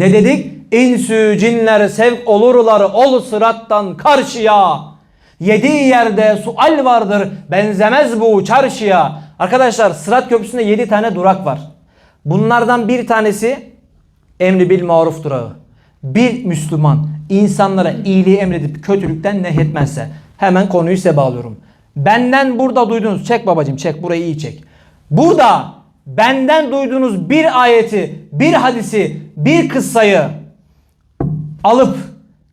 Ne dedik? İnsü cinler sevk olurlar ol sırattan karşıya. Yediği yerde sual vardır benzemez bu çarşıya. Arkadaşlar Sırat Köprüsü'nde 7 tane durak var. Bunlardan bir tanesi emri bil maruf durağı. Bir Müslüman insanlara iyiliği emredip kötülükten nehyetmezse hemen konuyu size bağlıyorum. Benden burada duyduğunuz çek babacım çek burayı iyi çek. Burada benden duyduğunuz bir ayeti, bir hadisi, bir kıssayı alıp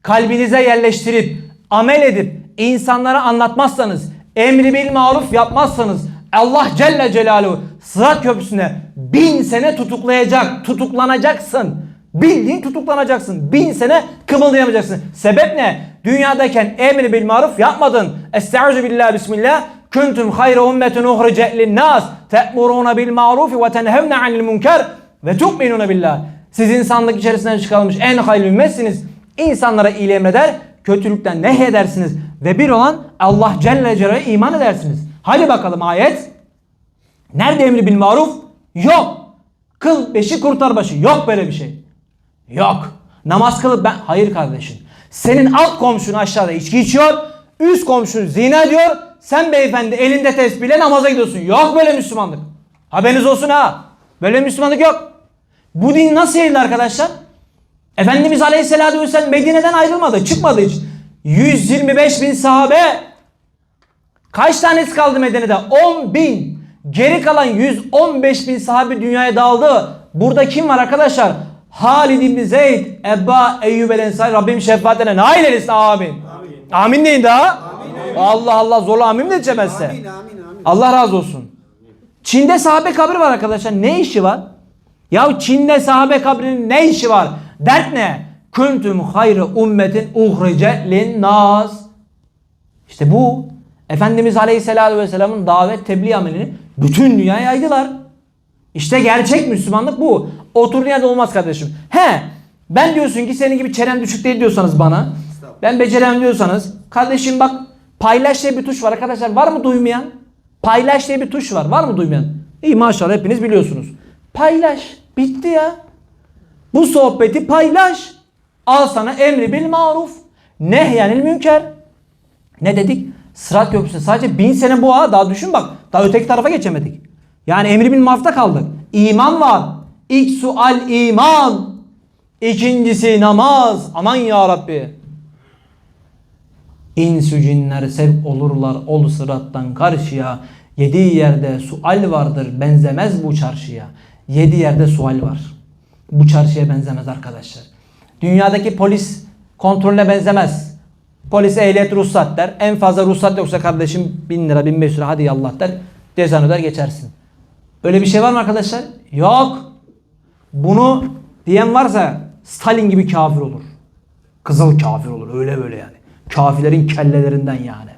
kalbinize yerleştirip amel edip insanlara anlatmazsanız emri bil maruf yapmazsanız Allah Celle Celaluhu Sırat Köprüsü'ne bin sene tutuklayacak, tutuklanacaksın. Bildiğin tutuklanacaksın. Bin sene kımıldayamayacaksın. Sebep ne? Dünyadayken emri bil maruf yapmadın. Estaizu billah bismillah. Kuntum hayra ummetin uhrice linnas. Te'muruna bil maruf ve tenhevne anil münker ve tu'minuna billah. Siz insanlık içerisinden çıkarılmış en hayırlı ümmetsiniz. İnsanlara iyiliği emreder, kötülükten nehyedersiniz. Ve bir olan Allah Celle Celaluhu'ya iman edersiniz. Hadi bakalım ayet. Nerede emri bil maruf? Yok. Kıl beşi kurtar başı. Yok böyle bir şey. Yok. Namaz kılıp ben... Hayır kardeşim. Senin alt komşun aşağıda içki içiyor. Üst komşun zina ediyor. Sen beyefendi elinde tesbihle namaza gidiyorsun. Yok böyle Müslümanlık. Haberiniz olsun ha. Böyle Müslümanlık yok. Bu din nasıl yayıldı arkadaşlar? Efendimiz Aleyhisselatü Vesselam Medine'den ayrılmadı. Çıkmadı hiç. 125 bin sahabe. Kaç tanesi kaldı Medine'de? 10 bin. Geri kalan 115 bin sahabe dünyaya dağıldı. Burada kim var arkadaşlar? Halid İbni Zeyd, Ebba Eyyub el Ensari Rabbim şefaatine nail eylesin amin. Amin, amin deyin daha. Allah Allah zorla amin mi diyemezse. Amin amin amin. Allah razı olsun. Çin'de sahabe kabri var arkadaşlar. Ne işi var? Ya Çin'de sahabe kabrinin ne işi var? Dert ne? Kuntum hayra ummetin uhrice linnas. İşte bu. Efendimiz Aleyhisselatü Vesselam'ın davet tebliğ amelini bütün dünyaya yaydılar. İşte gerçek Müslümanlık bu. Oturduğun yerde olmaz kardeşim. He ben diyorsun ki senin gibi çenen düşük değil diyorsanız bana. Ben beceremem diyorsanız. Kardeşim bak paylaş diye bir tuş var arkadaşlar. Var mı duymayan? Paylaş diye bir tuş var. Var mı duymayan? İyi maşallah hepiniz biliyorsunuz. Paylaş. Bitti ya. Bu sohbeti paylaş. Al sana emri bil maruf. Nehyenil münker. Ne dedik? Sırat köprüsü sadece bin sene bu ha. Daha düşün bak. Daha öteki tarafa geçemedik. Yani emri bil marufta kaldık. İman var. İlk sual iman. İkincisi namaz. Aman ya Rabbi. İnsü cinler sevk olurlar ol sırattan karşıya. Yediği yerde sual vardır benzemez bu çarşıya. Yedi yerde sual var. Bu çarşıya benzemez arkadaşlar. Dünyadaki polis kontrolüne benzemez. Polis ehliyet ruhsat der. En fazla ruhsat yoksa kardeşim 1000 lira 1500 lira hadi yallah der. Cezanı öder geçersin. Öyle bir şey var mı arkadaşlar? Yok. Bunu diyen varsa Stalin gibi kafir olur. Kızıl kafir olur öyle böyle yani. Kafirlerin kellelerinden yani.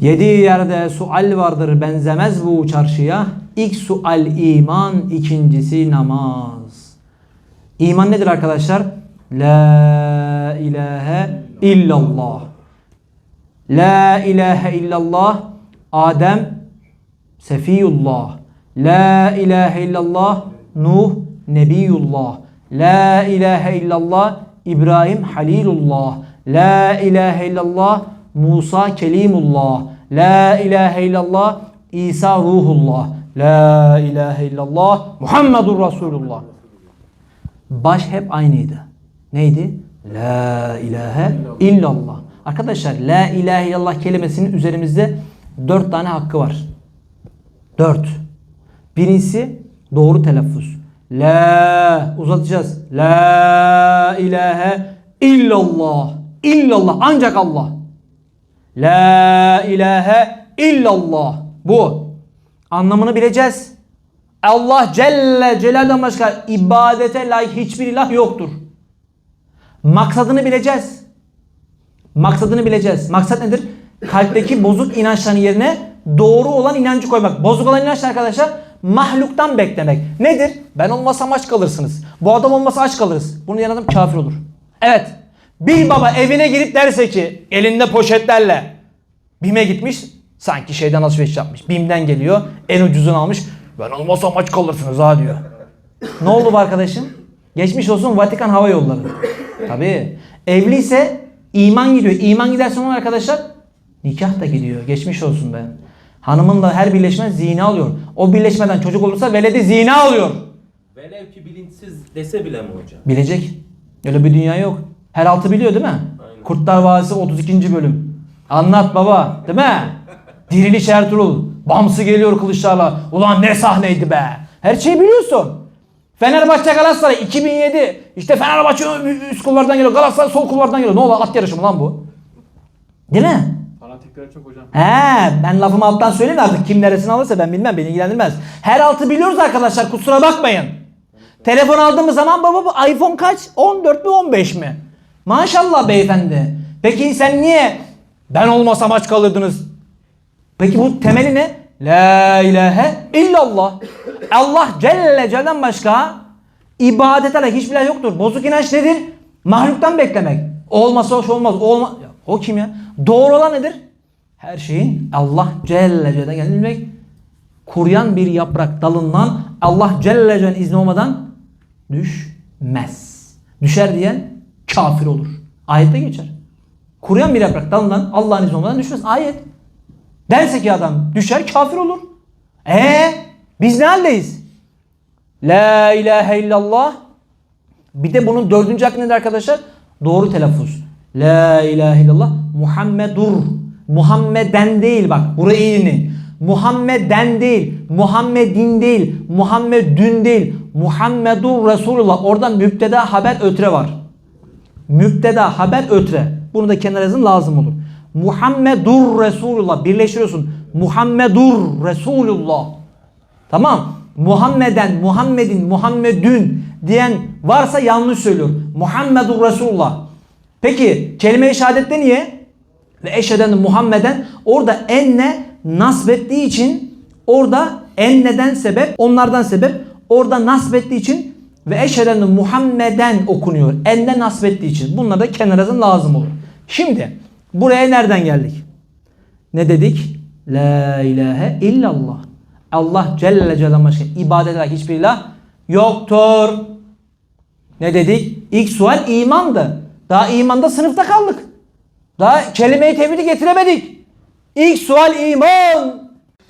Yediği yerde sual vardır benzemez bu çarşıya. İlk sual iman, ikincisi namaz. İman nedir arkadaşlar? La ilahe illallah. La ilahe illallah. Adem Sefiyullah. La ilahe illallah. Nuh Nebiyullah. La ilahe illallah. İbrahim Halilullah. La ilahe illallah. Musa Kelimullah. La ilahe illallah. İsa Ruhullah. La ilahe illallah. Muhammedur Resulullah. Baş hep aynıydı. Neydi? La ilahe illallah. Arkadaşlar la ilahe illallah kelimesinin üzerimizde dört tane hakkı var. Dört. Birincisi doğru telaffuz. La uzatacağız. La ilahe illallah. İllallah ancak Allah. La ilahe illallah. Bu. Anlamını bileceğiz. Allah Celle Celal'den başka ibadete layık hiçbir ilah yoktur. Maksadını bileceğiz. Maksadını bileceğiz. Maksat nedir? Kalpteki bozuk inançların yerine doğru olan inancı koymak. Bozuk olan inanç arkadaşlar mahluktan beklemek. Nedir? Ben olmasam aç kalırsınız. Bu adam olmasa aç kalırız. Bunu diyen adam kafir olur. Evet. Bir baba evine girip derse ki elinde poşetlerle BİM'e gitmiş sanki şeyden alışveriş yapmış. BİM'den geliyor en ucuzunu almış. Ben olmasam aç kalırsınız ha diyor. ne oldu bu arkadaşım? Geçmiş olsun Vatikan Hava Yolları. Tabii. Evliyse iman gidiyor. İman giderse onun arkadaşlar nikah da gidiyor. Geçmiş olsun be. Hanımınla her birleşme zina alıyor. O birleşmeden çocuk olursa veledi zina alıyor. Velev ki bilinçsiz dese bile mi hocam? Bilecek. Öyle bir dünya yok. Her altı biliyor değil mi? Aynen. Kurtlar Vadisi 32. bölüm. Anlat baba değil mi? Diriliş Ertuğrul. Bamsı geliyor kılıçlarla. Ulan ne sahneydi be. Her şeyi biliyorsun. Fenerbahçe Galatasaray 2007. İşte Fenerbahçe üst kulvardan geliyor. Galatasaray sol kulvardan geliyor. Ne olur at yarışı mı lan bu? Değil mi? Fanatikler çok hocam. He, ben lafımı alttan söyleyeyim artık kim neresini alırsa ben bilmem beni ilgilendirmez. Her altı biliyoruz arkadaşlar kusura bakmayın. Telefon aldığımız zaman baba bu iPhone kaç? 14 mi 15 mi? Maşallah beyefendi. Peki sen niye ben olmasam aç kalırdınız? Peki bu temeli ne? La ilahe illallah. Allah Celle Celle'den başka ibadete layık hiçbir ilah yoktur. Bozuk inanç nedir? Mahluktan beklemek. Olmasa hoş olmaz. Olma... Ya, o kim ya? Doğru olan nedir? Her şeyin Allah Celle Celle'den geldiğini bilmek. Kuruyan bir yaprak dalından Allah Celle Celle'nin izni olmadan düşmez. Düşer diyen kafir olur. Ayette geçer. Kuruyan bir yaprak dalından Allah'ın izni olmadan düşmez. Ayet. Derse ki adam düşer kafir olur. E biz ne haldeyiz? La ilahe illallah. Bir de bunun dördüncü hakkı nedir arkadaşlar? Doğru telaffuz. La ilahe illallah Muhammedur. Muhammeden değil bak burayı iyi. Muhammeden değil, Muhammedin değil, Muhammedün değil, Muhammedur Resulullah. Oradan müpteda haber ötre var. Müpteda haber ötre. Bunu da kenara yazın lazım olur. Muhammedur Resulullah birleştiriyorsun. Muhammedur Resulullah. Tamam. Muhammeden, Muhammedin, Muhammedün diyen varsa yanlış söylüyor. Muhammedur Resulullah. Peki kelime-i şehadette niye? Ve eşheden Muhammeden orada enne nasbettiği için orada enneden sebep onlardan sebep orada nasbettiği için ve eşheden Muhammeden okunuyor. Enne nasbettiği için. Bunlar da kenara yazın lazım olur. Şimdi buraya nereden geldik? Ne dedik? La ilahe illallah. Allah Celle Celle başka ibadet eden hiçbir ilah yoktur. Ne dedik? İlk sual imandı. Daha imanda sınıfta kaldık. Daha kelime-i tevhidi getiremedik. İlk sual iman.